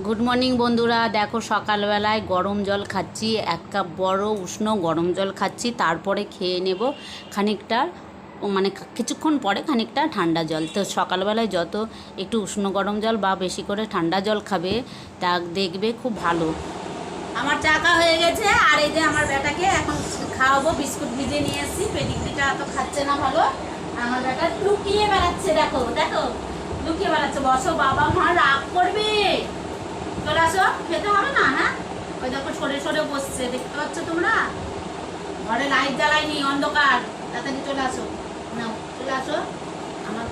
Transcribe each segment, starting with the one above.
Good morning বন্ধুরা। দেখো, সকালবেলায় গরম জল খাচ্ছি, এক কাপ বড় উষ্ণ গরম জল খাচ্ছি, তারপরে খেয়ে নেব খানিকটা মানে কিছুক্ষণ পরে খানিকটা ঠান্ডা জল। তো সকালবেলায় যত একটু উষ্ণ গরম জল বা বেশি করে ঠান্ডা জল খাবে, তা দেখবে খুব ভালো। আমার চাকা হয়ে গেছে, আর এই যে আমার বেটাকে এখন খাওয়াবো, বিস্কুট ভিজে নিয়ে এসেছি, পেডিগ্রিটা এত খাচ্ছে না ভালো। আমার বেটা লুকিয়ে বেড়াচ্ছে, দেখো দেখো, লুকিয়ে বেড়াচ্ছে। বসো, বাবা মা রাগ করবে। চলে আসো, খেতে হবে না হ্যাঁ? ওই দেখো সরে সরে বসছে, দেখতে পাচ্ছ তোমরা? ঘরে লাইট জ্বালাইনি অন্ধকার। তাড়াতাড়ি চলে আসো। না চলে আসো। আমার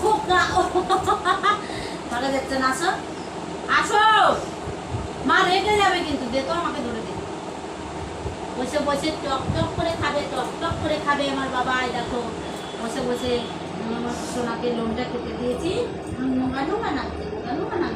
খুব না ভালো দেখছে না, আসো। আসো! মা রেগে যাবে কিন্তু, দে তো আমাকে ধরে দে। বসে বসে টক টক করে খাবে, টক টক করে খাবে আমার বাবা দেখো। বসে বসে আমার সোনাকে লোনটা খেতে দিয়েছি। নাকতে নোংরা নোংরা নাকতে নাও নাও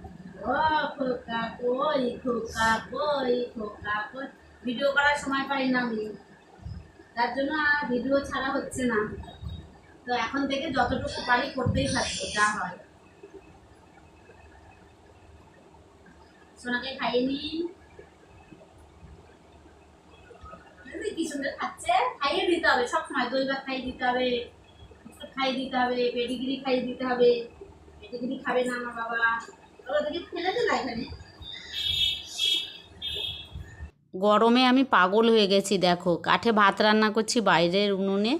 ভিডিও করার সময় পাই না আমি। তার জন্য ভিডিও ছাড়া হচ্ছে না। তো এখন থেকে যতটুকু পারি করতেই থাকব, যা হয়। সোনাকে খাইয়ে কি সুন্দর খাচ্ছে? খাইয়ে দিতে হবে, সব সময় দই ভাত খাইয়ে দিতে হবে খাইয়ে দিতে হবে, পেডিগ্রি খাইয়ে দিতে হবে। পেডিগ্রি খাবে না আমার বাবা। গরমে আমি পাগল হয়ে গেছি, দেখো। কাঠে ভাত রান্না করছি বাইরের উনুনে।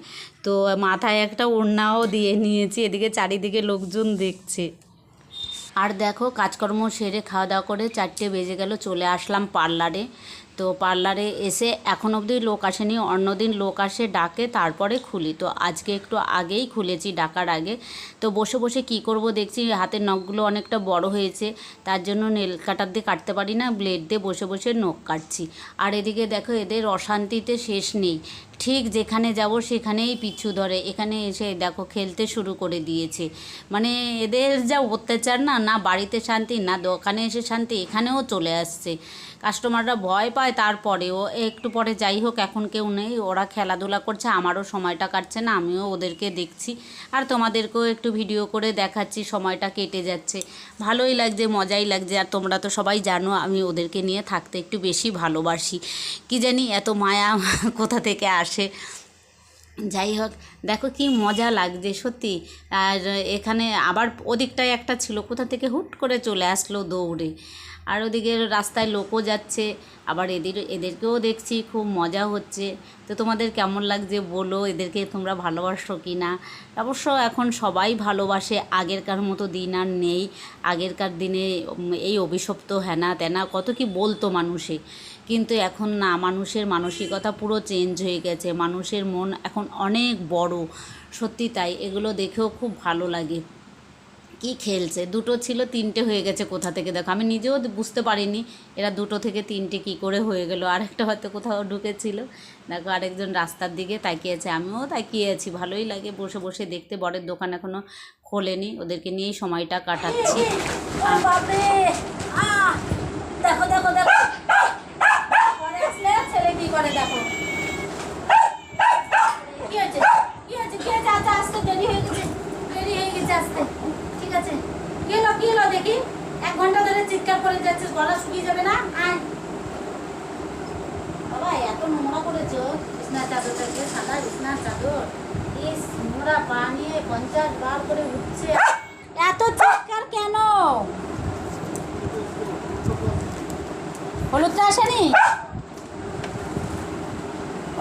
তো মাথায় একটা ওড়নাও দিয়ে নিয়েছি, এদিকে চারিদিকে লোকজন দেখছে। আর দেখো, কাজকর্ম সেরে খাওয়া দাওয়া করে চারটে বেজে গেল, চলে আসলাম পার্লারে। তো পার্লারে এসে এখন অবধি লোক আসেনি, অন্যদিন লোক আসে ডাকে, তারপরে খুলি। তো আজকে একটু আগেই খুলেছি ডাকার আগে। তো বসে বসে কি করব দেখছি, হাতের নখগুলো অনেকটা বড় হয়েছে, তার জন্য নেল কাটার দিয়ে কাটতে পারি না, ব্লেড দিয়ে বসে বসে নখ কাটছি। আর এদিকে দেখো, এদের অশান্তিতে শেষ নেই। ঠিক যেখানে যাব সেখানেই পিছু ধরে, এখানে এসে দেখো খেলতে শুরু করে দিয়েছে। মানে এদের যা অত্যাচার না না বাড়িতে শান্তি, না দোকানে এসে শান্তি, এখানেও চলে আসছে। কাস্টমাররা ভয় পায় তারপরেও একটু পরে যাই হোক, এখন কেউ নেই। ওরা খেলাধুলা করছে, আমারও সময়টা কাটছে না, আমিও ওদেরকে দেখছি। আর তোমাদেরকেও একটু ভিডিও করে দেখাচ্ছি, সময়টা কেটে যাচ্ছে। ভালোই লাগছে, মজাই লাগছে। আর তোমরা তো সবাই জানো, আমি ওদেরকে নিয়ে থাকতে একটু বেশি ভালোবাসি। কি জানি এত মায়া কোথা থেকে আসে। যাই হোক দেখো কি মজা লাগছে, সত্যি। আর এখানে আবার ওদিকটায় একটা ছিল, কোথা থেকে হুট করে চলে আসলো দৌড়ে। আর ওদিকে রাস্তায় লোকও যাচ্ছে, আবার এদের, এদেরকেও দেখছি, খুব মজা হচ্ছে। তো তোমাদের কেমন লাগছে বলো, এদেরকে তোমরা ভালোবাসো কি না? অবশ্য এখন সবাই ভালোবাসে, আগেরকার মতো দিন আর নেই। আগেরকার দিনে এই অভিশপ্ত হ্যানা ত্যানা কত কি বলতো মানুষে। কিন্তু এখন না, মানুষের মানসিকতা পুরো চেঞ্জ হয়ে গেছে। মানুষের মন এখন অনেক বড়। সত্যি তাই, এগুলো দেখেও খুব ভালো লাগে। কি খেলছে? দুটো ছিল, তিনটে হয়ে গেছে কোথা থেকে? দেখো, আমি নিজেও বুঝতে পারিনি এরা দুটো থেকে তিনটে কি করে হয়ে গেল। আরেকটা হয়তো কোথাও ঢুকেছিল। দেখো, আরেকজন রাস্তার দিকে তাকিয়েছে, আমিও তাকিয়ে আছি। ভালোই লাগে বসে বসে দেখতে। বরের দোকান এখনও খোলেনি, ওদেরকে নিয়েই সময়টা কাটাচ্ছি। দেখো দেখো দেখো পরে আসলে ছেলে কি করে দেখো কি হয়েছে কি হয়েছে কি হয়েছে আচ্ছা আসতে দেরি হয়ে গেছে দেরি হয়ে গেছে আসতে ঠিক আছে কি হলো কি হলো দেখি এক ঘণ্টা ধরে চিৎকার করে যাচ্ছিস গলা শুকিয়ে যাবে না আয় বাবা এত নোংরা করেছ বিছনার চাদরটাকে সাদা বিছনার চাদর ইস নোংরা পা পঞ্চাশ বার করে উঠছে এত চিৎকার কেন? হলুদটা আসেনি?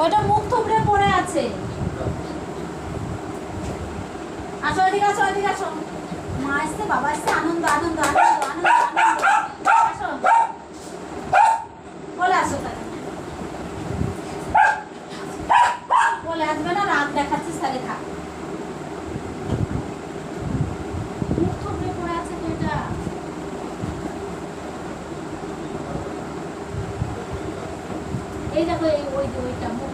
ওটা মুখ থুবড়ে পড়ে আছে। আসো এদিকে আসো এদিকে, আসো। মা আসছে বাবা আসছে আনন্দ আনন্দ আনন্দ। আসবে না, রাত দেখাচ্ছিস তাহলে থাক এই দেখো, এই ওইটা, মুখ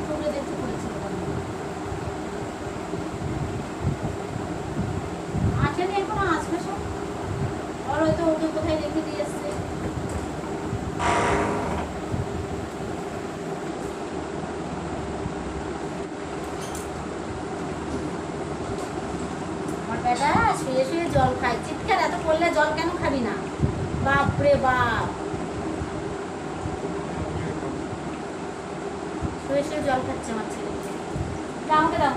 আসেনি এখনও আসবে সব আর হয়তো ওকে কোথায় রেখে দিয়ে এসছে। করলে জল কেন খাবি না? বাপ। রে বাপ জল খাচ্ছে আমার ছেলে। দাও আমাকে দাও।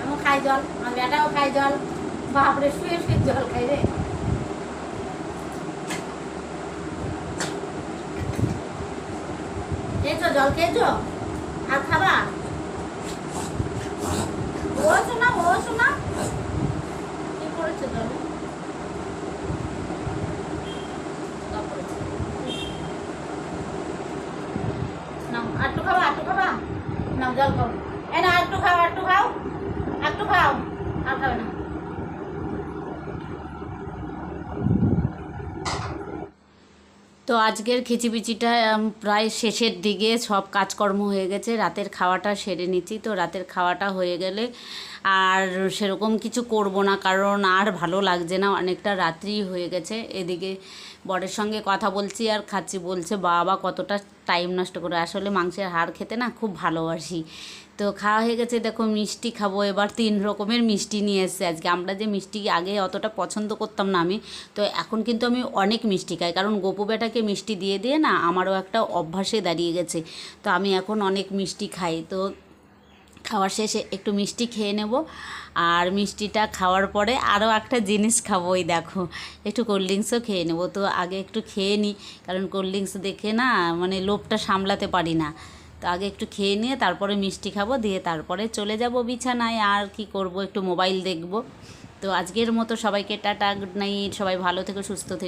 আমিও খাই জল, আমার বেটাও খাই জল। বাপরে, শুয়ে শুয়ে জল খাই রে। খেয়েছো, জল খেয়েছো? আর খাবা ও শোনা ও শোনা কি করেছ জলে নাও আটটু খাবা আটটু খাবা নাও জল আটটু খাও আটটু খাও। আটটু খাও। আর খাবে না। তো আজকের খিচিবিচিটা প্রায় শেষের দিকে সব কাজকর্ম হয়ে গেছে। রাতের খাওয়াটা সেরে নিচ্ছি। তো রাতের খাওয়াটা হয়ে গেলে আর সেরকম কিছু করব না, কারণ আর ভালো লাগছে না। অনেকটা রাত্রি হয়ে গেছে। এদিকে বরের সঙ্গে কথা বলছি আর খাচ্ছি, বলছে, বাবা, কতটা টাইম নষ্ট করে। আসলে মাংসের হাড় খেতে না খুব ভালোবাসি। তো খাওয়া হয়ে গেছে, দেখো, মিষ্টি খাব। এবার তিন রকমের মিষ্টি নিয়ে এসছে আজকে। আমরা যে মিষ্টি আগে অতটা পছন্দ করতাম না আমি, তো এখন কিন্তু আমি অনেক মিষ্টি খাই। কারণ গোপু বেটাকে মিষ্টি দিয়ে দিয়ে না আমারও একটা অভ্যাসে দাঁড়িয়ে গেছে। তো আমি এখন অনেক মিষ্টি খাই। তো খাওয়ার শেষে একটু মিষ্টি খেয়ে নেব। আর মিষ্টিটা খাওয়ার পরে আরও একটা জিনিস খাব ওই দেখো, একটু কোল্ড ড্রিঙ্কসও খেয়ে নেব। তো আগে একটু খেয়ে নিই, কারণ কোল্ড ড্রিঙ্কস দেখে না মানে লোভটা সামলাতে পারি না। তো আগে একটু খেয়ে নিয়ে তারপরে মিষ্টি খাব, দিয়ে তারপরে চলে যাব বিছানায়। আর কি করব, একটু মোবাইল দেখব। তো আজকের মতো সবাইকে টাটা গুড নাইট সবাই ভালো থেকো, সুস্থ থেকো।